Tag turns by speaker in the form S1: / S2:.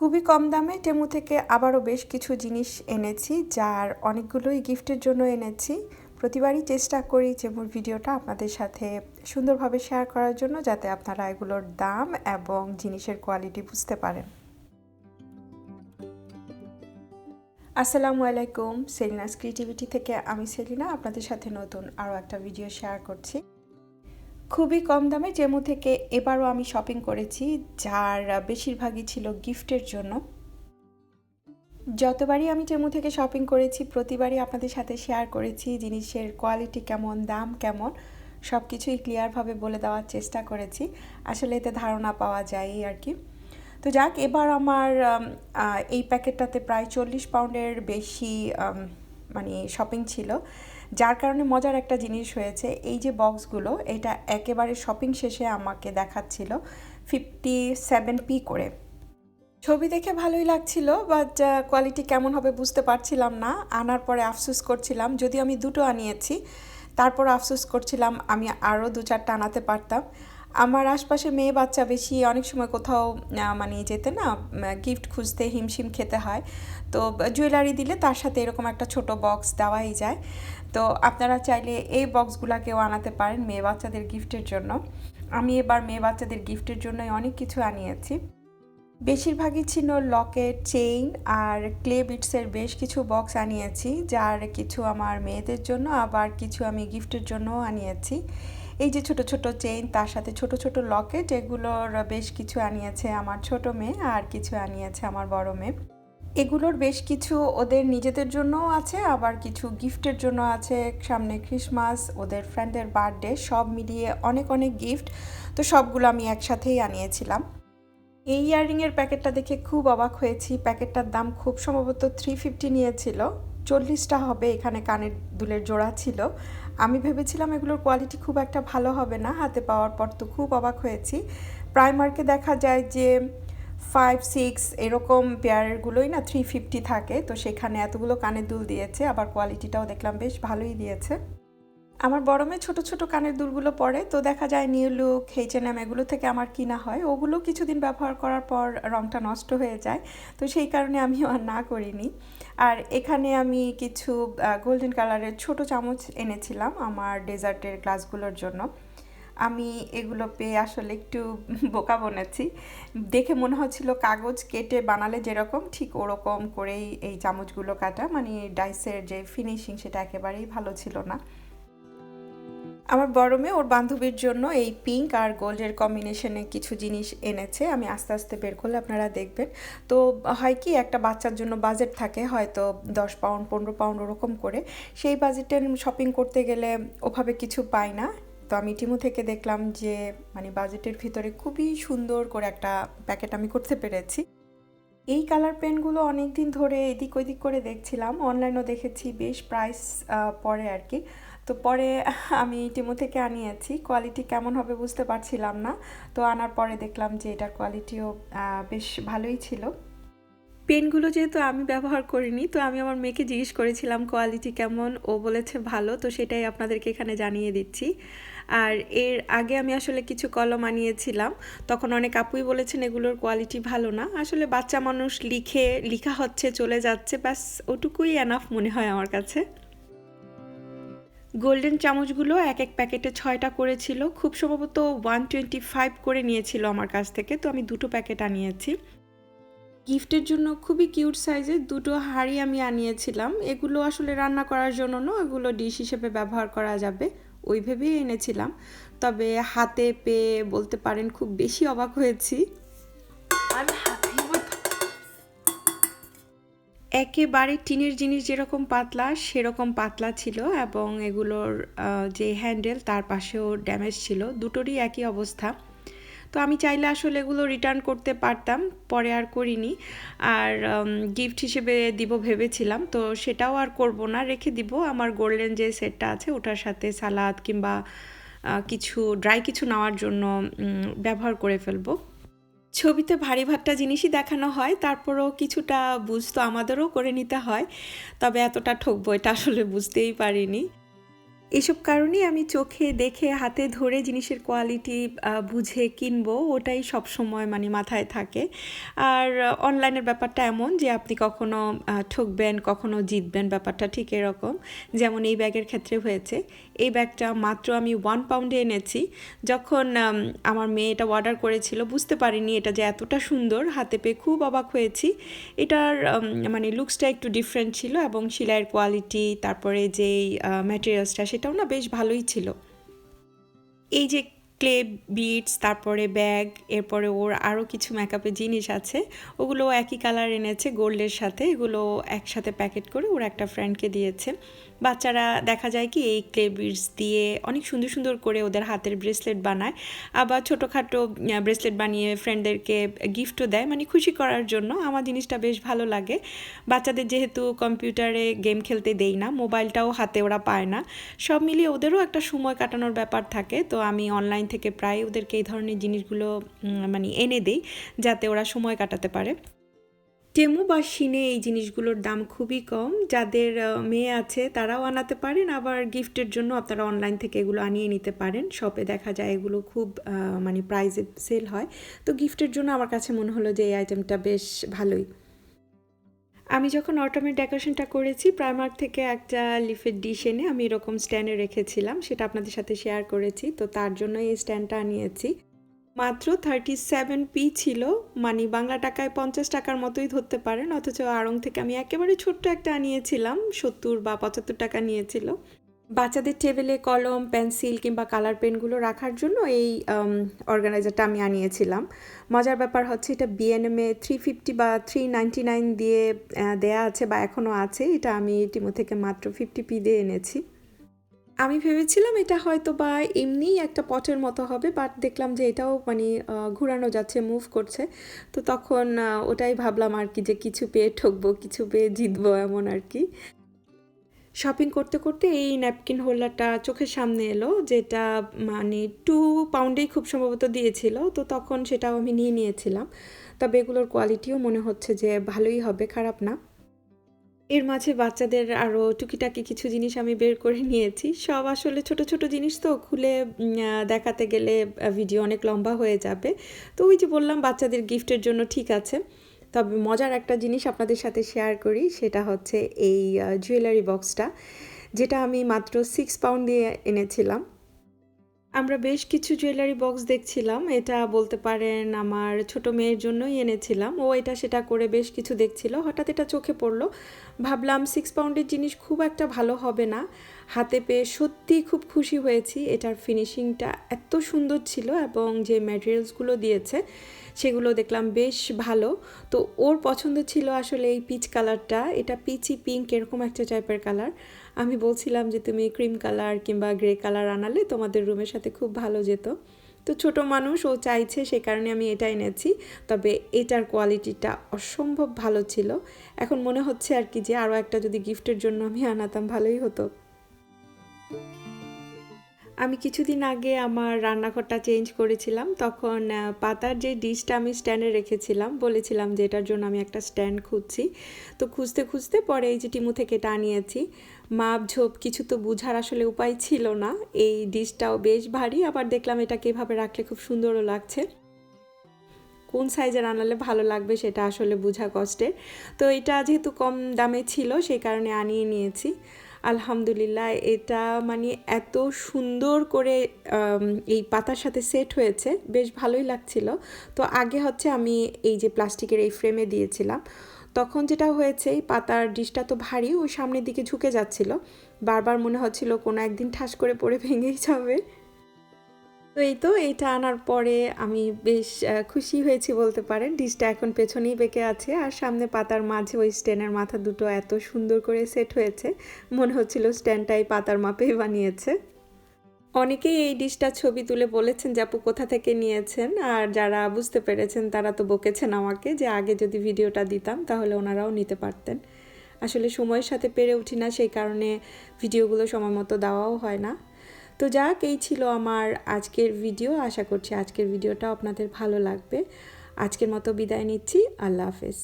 S1: খুবই কম দামে টেমু থেকে আবারও বেশ কিছু জিনিস এনেছি, যার অনেকগুলোই গিফটের জন্য এনেছি। প্রতিবারই চেষ্টা করি যেমন ভিডিওটা আপনাদের সাথে সুন্দরভাবে শেয়ার করার জন্য যাতে আপনারা এগুলোর দাম এবং জিনিসের কোয়ালিটি বুঝতে পারেন। আসসালামু আলাইকুম, সেলিনাস ক্রিয়েটিভিটি থেকে আমি সেলিনা, আপনাদের সাথে নতুন আরও একটা ভিডিও শেয়ার করছি। খুবই কম দামে, জেমু থেকে এবারও আমি শপিং করেছি, যার বেশিরভাগই ছিল গিফটের জন্য। যতবারই আমি জেমু থেকে শপিং করেছি, প্রতিবারই আপনাদের সাথে শেয়ার করেছি, জিনিসের কোয়ালিটি কেমন, দাম কেমন সব কিছুই ক্লিয়ারভাবে বলে দেওয়ার চেষ্টা করেছি। আসলে এতে ধারণা পাওয়া যায় আর কি। তো যাক, এবার আমার এই প্যাকেটটাতে প্রায় চল্লিশ পাউন্ডের বেশি মানে শপিং ছিল। যার কারণে মজার একটা জিনিস হয়েছে, এই যে বক্সগুলো এটা একেবারে শপিং শেষে আমাকে দেখাচ্ছিল ফিফটি সেভেন পি করে। ছবি দেখে ভালোই লাগছিল বাট কোয়ালিটি কেমন হবে বুঝতে পারছিলাম না। আনার পরে আফসুস করছিলাম, যদিও আমি দুটো আনিয়েছি, তারপর আফসুস করছিলাম আমি আরও দু চারটা আনাতে পারতাম। আমার আশপাশে মেয়ে বাচ্চা বেশি অনেক সময় কোথাও মানে যেতে না গিফট খুঁজতে হিমশিম খেতে হয়। তো জুয়েলারি দিলে তার সাথে এরকম একটা ছোট বক্স দেওয়াই যায়। তো আপনারা চাইলে এই বক্সগুলোকেও আনাতে পারেন মেয়ে বাচ্চাদের গিফটের জন্য। আমি এবার মেয়ে বাচ্চাদের গিফটের জন্যই অনেক কিছু আনিয়েছি। বেশিরভাগই ছিল লকেট চেইন আর ক্লে বিটসের বেশ কিছু বক্স আনিয়েছি, যার কিছু আমার মেয়েদের জন্য, আবার কিছু আমি গিফটের জন্যও আনিয়েছি। এই যে ছোট ছোট চেইন তার সাথে ছোট ছোট লকেট এগুলোর বেশ কিছু আনিয়েছে আমার ছোট মেয়ে আর কিছু আনিয়েছে আমার বড় মেয়ে। এগুলোর বেশ কিছু ওদের নিজেদের জন্যও আছে, আবার কিছু গিফটের জন্য আছে। সামনে ক্রিসমাস ওদের ফ্রেন্ডের বার্থডে সব মিলিয়ে অনেক অনেক গিফট তো সবগুলো আমি একসাথেই আনিয়েছিলাম। এই ইয়াররিংয়ের প্যাকেটটা দেখে খুব অবাক হয়েছি। প্যাকেটটার দাম খুব সম্ভবত থ্রি ফিফটি নিয়েছিল। চল্লিশটা হবে, এখানে কানের দুলের জোড়া ছিল। আমি ভেবেছিলাম এগুলোর কোয়ালিটি খুব একটা ভালো হবে না, হাতে পাওয়ার পর তো খুব অবাক হয়েছি। প্রাইমার্কে দেখা যায় যে ফাইভ সিক্স এরকম পেয়ারগুলোই না থ্রি ফিফটি থাকে, তো সেখানে এতগুলো কানের দুল দিয়েছে, আবার কোয়ালিটিটাও দেখলাম বেশ ভালোই দিয়েছে। আমার বড় মেয়ে ছোটো ছোটো কানের দুলগুলো পরে, তো দেখা যায় নিউ লুক এইচএনএম এগুলো থেকে আমার কিনা হয়। ওগুলো কিছুদিন ব্যবহার করার পর রঙটা নষ্ট হয়ে যায়, তো সেই কারণে আমিও আর না করিনি। আর এখানে আমি কিছু গোল্ডেন কালারের ছোট চামচ এনেছিলাম আমার ডেজার্টের গ্লাসগুলোর জন্য। আমি এগুলো পেয়ে আসলে একটু বোকা বনেছি। দেখে মনে হচ্ছিল কাগজ কেটে বানালে যেরকম, ঠিক ওরকম করেই এই চামচগুলো কাটা। মানে ডাইসের যে ফিনিশিং সেটা একেবারেই ভালো ছিল না। আমার বড় মেয়ে, ওর বান্ধবীর জন্য এই পিঙ্ক আর গোল্ডের কম্বিনেশনে কিছু জিনিস এনেছে। আমি আস্তে আস্তে বের করলে আপনারা দেখবেন। তো হয় কি, একটা বাচ্চার জন্য বাজেট থাকে, হয়তো দশ পাউন্ড পনেরো পাউন্ড ওরকম করে। সেই বাজেটের শপিং করতে গেলে ওভাবে কিছু পাই না। তো আমি টিমু থেকে দেখলাম যে মানে বাজেটের ভিতরে খুবই সুন্দর করে একটা প্যাকেট আমি করতে পেরেছি। এই কালার পেনগুলো অনেক দিন ধরে এদিক ওদিক করে দেখছিলাম। অনলাইনও দেখেছি, বেশ প্রাইস পরে আর কি। তো পরে আমি টিমো থেকে আনিয়েছি। কোয়ালিটি কেমন হবে বুঝতে পারছিলাম না। তো আনার পরে দেখলাম যে এটার কোয়ালিটিও বেশ ভালোই ছিল। পেনগুলো যেহেতু আমি ব্যবহার করিনি, তো আমি আমার মেয়েকে জিজ্ঞেস করেছিলাম কোয়ালিটি কেমন? ও বলেছে ভালো, তো সেটাই আপনাদেরকে এখানে জানিয়ে দিচ্ছি। আর এর আগে আমি আসলে কিছু কলম আনিয়েছিলাম। তখন অনেক আপুই বলেছেন, এগুলোর কোয়ালিটি ভালো না। আসলে বাচ্চা মানুষ লিখে, লিখা হচ্ছে, চলে যাচ্ছে, ব্যাস, ওটুকুই এনাফ মনে হয় আমার কাছে। গোল্ডেন চামচগুলো এক এক প্যাকেটে ছয়টা করেছিল। খুব সম্ভবত ওয়ান টোয়েন্টি ফাইভ করে নিয়েছিল আমার কাছ থেকে, তো আমি দুটো প্যাকেট আনিয়েছি। গিফটের জন্য খুবই কিউট সাইজের দুটো হাঁড়ি আমি আনিয়েছিলাম। এগুলো আসলে রান্না করার জন্য না, এগুলো ডিশ হিসেবে ব্যবহার করা যাবে, ওই ভেবেই এনেছিলাম। তবে হাতে পেয়ে বলতে পারেন খুব বেশি অবাক হয়েছি। একেবারে টিনের জিনিস যেরকম পাতলা, সেরকম পাতলা ছিল এবং এগুলোর যে হ্যান্ডেল তার পাশেও ড্যামেজ ছিল, দুটোরই একই অবস্থা। তো আমি চাইলে আসলে এগুলো রিটার্ন করতে পারতাম, পরে আর করিনি। আর গিফট হিসেবে দিব ভেবেছিলাম, তো সেটাও আর করব না, রেখে দিব। আমার গোল্ডেন যে সেটটা আছে, ওটার সাথে সালাদ কিংবা কিছু ড্রাই কিছু নেওয়ার জন্য ব্যবহার করে ফেলব। ছবিতে ভারী ভাট্টা জিনিসই দেখানো হয়, তারপরও কিছুটা বুঝতো আমাদেরও করে নিতে হয়, তবে এতটা ঠকবো এটা আসলে বুঝতেই পারিনি। এসব কারণেই আমি চোখে দেখে হাতে ধরে জিনিসের কোয়ালিটি বুঝে কিনবো ওটাই সব সময় মানে মাথায় থাকে। আর অনলাইনের ব্যাপারটা এমন যে আপনি কখনো ঠকবেন, কখনো জিতবেন ব্যাপারটা ঠিক এরকম, যেমন এই ব্যাগের ক্ষেত্রে হয়েছে। এই ব্যাগটা মাত্র আমি ওয়ান পাউন্ডে এনেছি। যখন আমার মেয়ে এটা অর্ডার করেছিল, বুঝতে পারিনি এটা যে এতটা সুন্দর, হাতে পেয়ে খুব অবাক হয়েছি। এটার মানে লুকসটা একটু ডিফারেন্ট ছিল এবং সেলাইয়ের কোয়ালিটি তারপরে যেই ম্যাটেরিয়ালসটা সেটাও না বেশ ভালোই ছিল। এই যে ক্লে বিটস, তারপরে ব্যাগ, এরপরে ওর আরও কিছু মেকআপের জিনিস আছে। ওগুলো একই কালার এনেছে গোল্ডের সাথে। এগুলো একসাথে প্যাকেট করে ওর একটা ফ্রেন্ডকে দিয়েছে। বাচ্চারা দেখা যায় কি এই ক্লে বিটস দিয়ে অনেক সুন্দর সুন্দর করে ওদের হাতের ব্রেসলেট বানায়। আবার ছোটোখাটো ব্রেসলেট বানিয়ে ফ্রেন্ডদেরকে গিফটও দেয়। মানে খুশি করার জন্য আমার জিনিসটা বেশ ভালো লাগে। বাচ্চাদের যেহেতু কম্পিউটারে গেম খেলতে দেই না মোবাইলটাও হাতে ওরা পায় না। সব মিলিয়ে ওদেরও একটা সময় কাটানোর ব্যাপার থাকে। তো আমি অনলাইন থেকে প্রায় ওদেরকে এই ধরনের জিনিসগুলো মানে এনে দিই, যাতে ওরা সময় কাটাতে পারে। টেমু বা শিনে এই জিনিসগুলোর দাম খুবই কম। যাদের মেয়ে আছে তারাও আনাতে পারেন, আবার গিফটের জন্য আপনারা অনলাইন থেকে এগুলো আনিয়ে নিতে পারেন। শপে দেখা যায় এগুলো খুব মানে প্রাইজে সেল হয়। তো গিফটের জন্য আমার কাছে মনে হলো যে এই আইটেমটা বেশ ভালোই। আমি যখন অটোমেট ডেকোরেশনটা করেছি প্রাইমার্ক থেকে একটা লিফের ডিশ এনে আমি এরকম স্ট্যান্ডে রেখেছিলাম, সেটা আপনাদের সাথে শেয়ার করেছি। তো তার জন্য এই স্ট্যান্ডটা আনিয়েছি। মাত্র থার্টি সেভেন পি ছিল মানে বাংলা টাকায় পঞ্চাশ টাকার মতোই ধরতে পারেন, অথচ আড়ং থেকে আমি একেবারে ছোট্ট একটা আনিয়েছিলাম, সত্তর বা পঁচাত্তর টাকা নিয়েছিল। বাচ্চাদের টেবিলে কলম, পেন্সিল কিংবা কালার পেনগুলো রাখার জন্য এই অর্গানাইজারটা আমি আনিয়েছিলাম। মজার ব্যাপার হচ্ছে এটা বিএনএমে থ্রি ফিফটি বা থ্রি নাইনটি নাইন দিয়ে দেয়া আছে বা এখনও আছে। এটা আমি টিমো থেকে মাত্র ফিফটি পি দিয়ে এনেছি। আমি ভেবেছিলাম এটা হয়তো বা এমনিই একটা পটের মতো হবে, বাট দেখলাম যে এটাও মানে ঘোরানো যাচ্ছে মুভ করছে। তো তখন ওটাই ভাবলাম আর কি যে কিছু পেয়ে ঠকবো, কিছু পেয়ে জিতবো এমন আর কি। শপিং করতে করতে এই ন্যাপকিন হোল্ডারটা চোখের সামনে এলো, যেটা মানে টু পাউন্ডেই খুব সম্ভবত দিয়েছিল, তো তখন সেটাও আমি নিয়ে নিয়েছিলাম। তবে এগুলোর কোয়ালিটিও মনে হচ্ছে যে ভালোই হবে, খারাপ না। এর মাঝে বাচ্চাদের আরও টুকিটাকি কিছু জিনিস আমি বের করে নিয়েছি। সব আসলে ছোট ছোট জিনিস তো, খুলে দেখাতে গেলে ভিডিও অনেক লম্বা হয়ে যাবে। তো ওই যে বললাম, বাচ্চাদের গিফটের জন্য ঠিক আছে। তবে মজার একটা জিনিস আপনাদের সাথে শেয়ার করি, সেটা হচ্ছে এই জুয়েলারি বক্সটা যেটা আমি মাত্র সিক্স পাউন্ড দিয়ে এনেছিলাম। আমরা বেশ কিছু জুয়েলারি বক্স দেখছিলাম, এটা বলতে পারেন আমার ছোট মেয়ের জন্যই এনেছিলাম। ও এটা সেটা করে বেশ কিছু দেখছিল, হঠাৎ এটা চোখে পড়ল। ভাবলাম সিক্স পাউন্ডের জিনিস খুব একটা ভালো হবে না। হাতে পেয়ে সত্যি খুব খুশি হয়েছি। এটার ফিনিশিংটা এত সুন্দর ছিল এবং যে ম্যাটেরিয়ালসগুলো দিয়েছে, সেগুলো দেখলাম বেশ ভালো। তো ওর পছন্দ ছিল আসলে এই পিচ কালারটা এটা পিচি পিঙ্ক এরকম একটা টাইপের কালার আমি বলছিলাম যে, তুমি ক্রিম কালার কিংবা গ্রে কালার আনালে তোমাদের রুমের সাথে খুব ভালো যেত। তো ছোট মানুষ, ও চাইছে সে কারণে আমি এটা এনেছি। তবে এটার কোয়ালিটিটা অসম্ভব ভালো ছিল। এখন মনে হচ্ছে আর কি যে আরও একটা যদি গিফটের জন্য আমি আনাতাম, ভালোই হতো। আমি কিছুদিন আগে আমার রান্নাঘরটা চেঞ্জ করেছিলাম, তখন পাতার যে ডিশটা আমি স্ট্যান্ডে রেখেছিলাম, বলেছিলাম যে এটার জন্য আমি একটা স্ট্যান্ড খুঁজছি। তো খুঁজতে খুঁজতে পরে এই যে টিমু থেকে এটা আনিয়েছি, মাপ ঝোপ কিছু তো বুঝার আসলে উপায় ছিল না। এই ডিশটাও বেশ ভারী, আবার দেখলাম এটাকে এভাবে রাখলে খুব সুন্দরও লাগছে। কোন সাইজের আনালে ভালো লাগবে সেটা আসলে বোঝা কষ্টের। তো এটা যেহেতু কম দামে ছিল, সেই কারণে আনিয়ে নিয়েছি। আলহামদুলিল্লাহ, এটা মানে এত সুন্দর করে এই পাতার সাথে সেট হয়েছে, বেশ ভালোই লাগছিল। তো আগে হচ্ছে আমি এই যে প্লাস্টিকের এই ফ্রেমে দিয়েছিলাম। তখন যেটা হয়েছে, এই পাতার ডিশটা তো ভারী, ওই সামনের দিকে ঝুঁকে যাচ্ছিল। বারবার মনে হচ্ছিল কোনো একদিন ঠাস করে পড়ে ভেঙেই যাবে। তো এই তো এইটা আনার পরে আমি বেশ খুশি হয়েছি বলতে পারেন। ডিশটা এখন পেছনেই বেঁকে আছে আর সামনে পাতার মাঝে ওই স্ট্যান্ডের মাথা দুটো এত সুন্দর করে সেট হয়েছে। মনে হচ্ছিল স্ট্যান্ডটাই পাতার মাপেই বানিয়েছে। অনেকেই এই ডিশটার ছবি তুলে বলেছেন যে, আপু কোথা থেকে নিয়েছেন? আর যারা বুঝতে পেরেছেন, তারা তো বকেছেন আমাকে যে, আগে যদি ভিডিওটা দিতাম, তাহলে ওনারাও নিতে পারতেন। আসলে সময়ের সাথে পেরে উঠি না, সেই কারণে ভিডিওগুলো সময় মতো দেওয়াও হয় না। তো যাক, এই ছিল আমার আজকের ভিডিও। আশা করছি আজকের ভিডিওটা আপনাদের ভালো লাগবে। আজকের মতো বিদায় নিচ্ছি। আল্লাহ হাফেজ।